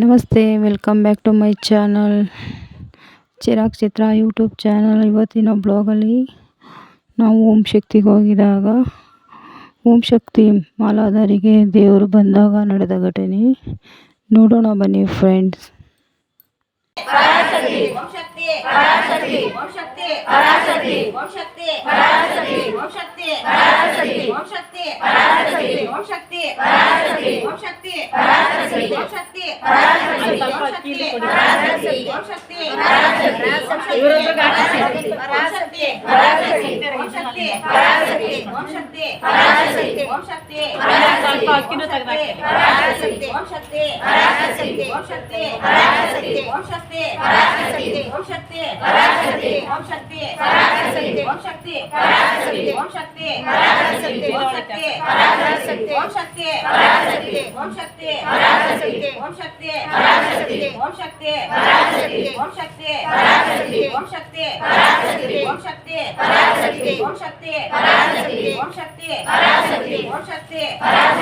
ನಮಸ್ತೆ, welcome back to my channel. Chirag Chitra YouTube channel. ಇವತ್ತಿನ ಬ್ಲಾಗಲ್ಲಿ ನಾವು ಓಂ ಶಕ್ತಿಗೆ ಹೋಗಿದಾಗ ಓಂ ಶಕ್ತಿ ಮಾಲಾಧಾರಿಗೆ ದೇವರು ಬಂದಾಗ ನಡೆದ ಘಟನೆ. ನೋಡೋಣ ಬನ್ನಿ ಫ್ರೆಂಡ್ಸ್ ಶಕ್ತಿ ಪರಾಶಕ್ತಿ ಸ್ವಲ್ಪ ಅಕ್ಕಿನೂ ತೆಗೆದಾಕಿ ಓಂ ಶಕ್ತಿ ಓಂ ಶಕ್ತಿ ಓಂ ಶಕ್ತಿ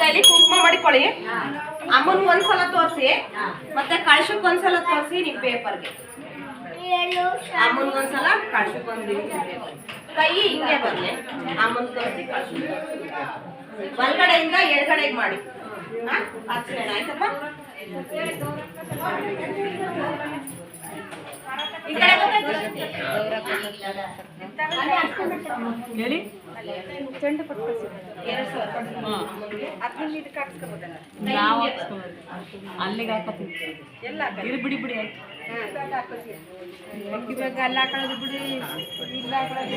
ಕೈಲಿ ಕುಂಕುಮ ಮಾಡಿಕೊಳ್ಳಿ. ಅಮ್ಮನ್ ಒಂದ್ಸಲ ತೋರಿಸಿ. ಮತ್ತೆ ಕಳ್ಸಕ್ ಒಂದ್ಸಲ ತೋರಿಸಿ ನಿಮ್ ಪೇಪರ್ಗೆ ಅಮ್ಮನ್ ಒಂದ್ಸಲ ಕಳ್ಸಕ್ ಒಂದ್ ಕೈ ಹಿಂಗೆ ಬರ್ಲಿ. ಅಮ್ಮನ್ ತೋರಿಸಿ ಕಳ್ಸಕ್. ಬಲ್ಗಡೆಯಿಂದ ಎಡಗಡೆಗೆ ಮಾಡಿ. ಆಯ್ತಪ್ಪ? ಹೇಳಿ? ಚೆಂಡು ನಾವು ಅಲ್ಲಿಗೆ ಎಲ್ಲ ಇರು ಬಿಡಿ ಬಿಡಿ ಅಲ್ಲ ಅಲ್ಲಿ ಹಾಕೊಳ್ಳೋದು ಬಿಡಿ. ಇಲ್ಲ ಹಾಕೊಳ್ಳೋದು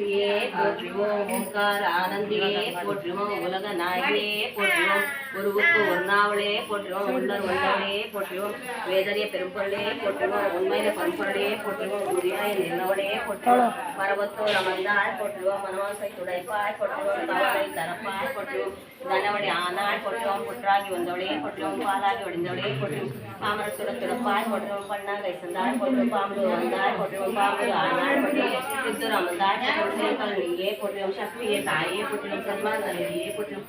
போற்றியே போற்றுவோம் ஓங்கார் ஆனந்தியே போற்றுவோம் உலக நாயே போற்றுவோம் ஒரு உப்பு ஒன்னாவளே போட்டுருவோம் உள்ளர் ஒன்னாவளே போட்டுருவோம் வேதரிய பெரும்பொருளே போட்டுருவோம் உண்மையில பண்பொருளே போட்டுருவோம் உரியாய் நின்னவளே போட்டுருவோம் பரவத்தோர் அமர்ந்தாய் போட்டுருவோம் மனவாசை துடைப்பாய் போட்டுருவோம் தவளை தரப்பாய் போட்டுருவோம் தனவடி ஆனாய் போட்டுருவோம் புற்றாகி வந்தவளே போட்டுருவோம் பாலாகி வடிந்தவளே போட்டுருவோம் பாமரத்தோட துடப்பாய் போட்டுருவோம் பண்ணாங்கை சந்தாய் போட்டுருவோம் பாம்பு வந்தாய் போட்டுருவோம் பாம்பு ஆனாய் போட்டுருவோம் சித்தூர் அமர்ந்தாய் போட்டுருவோம் நீயே போட்டுருவோம் சக்தியே தாயே போட்டுருவோம் சன்மான் தலைவியே போட்டுருவோம்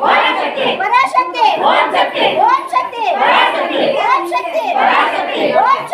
ಪರಾಶಕ್ತಿ ಪರಾಶಕ್ತಿ ಪರಾಶಕ್ತಿ ಓಂ ಶಕ್ತಿ ಓಂ ಶಕ್ತಿ ಓಂ ಶಕ್ತಿ ಓಂ ಶಕ್ತಿ ಪರಾಶಕ್ತಿ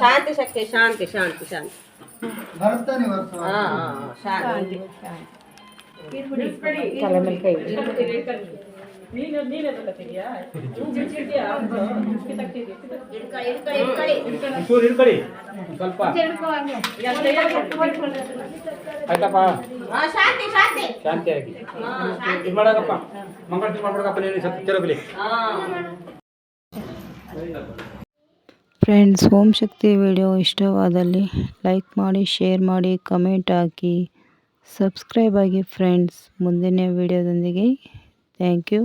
శాంతి శక్తి శాంతి శాంతి శాంతి ఆ, ఆ, ఆ, శాంతి ನೀನು ನೀನೇ ತಗೋತೀಯಾ ಇಡ್ಕ ಇಡ್ಕ ಇಡ್ಕಳಿ ಚೂರು ಹಿಡ್ಕೊಳ್ಳಿ ಸ್ವಲ್ಪ ಆಯ್ತಪ್ಪ ಆ, ಶಾಂತಿ ಶಾಂತಿ ಶಾಂತಿಯಾಗಿ ಆ, ಶಾಂತಿ ಇದು ಮಾಡಕಪ್ಪ ಮಂಗಳಾರತಿ ಮಾಡ್ಬಿಡಕಪ್ಪ ನೀನು ಸ್ವಲ್ಪ ತಿರುಗಲಿ ಆ. ಫ್ರೆಂಡ್ಸ್ ಓಂ ಶಕ್ತಿ ವಿಡಿಯೋ ಇಷ್ಟವಾದಲ್ಲಿ ಲೈಕ್ ಮಾಡಿ ಶೇರ್ ಮಾಡಿ ಕಮೆಂಟ್ ಹಾಕಿ ಸಬ್ಸ್ಕ್ರೈಬ್ ಆಗಿ ಫ್ರೆಂಡ್ಸ್ ಮುಂದಿನ ವಿಡಿಯೋದೊಂದಿಗೆ ಥ್ಯಾಂಕ್ ಯು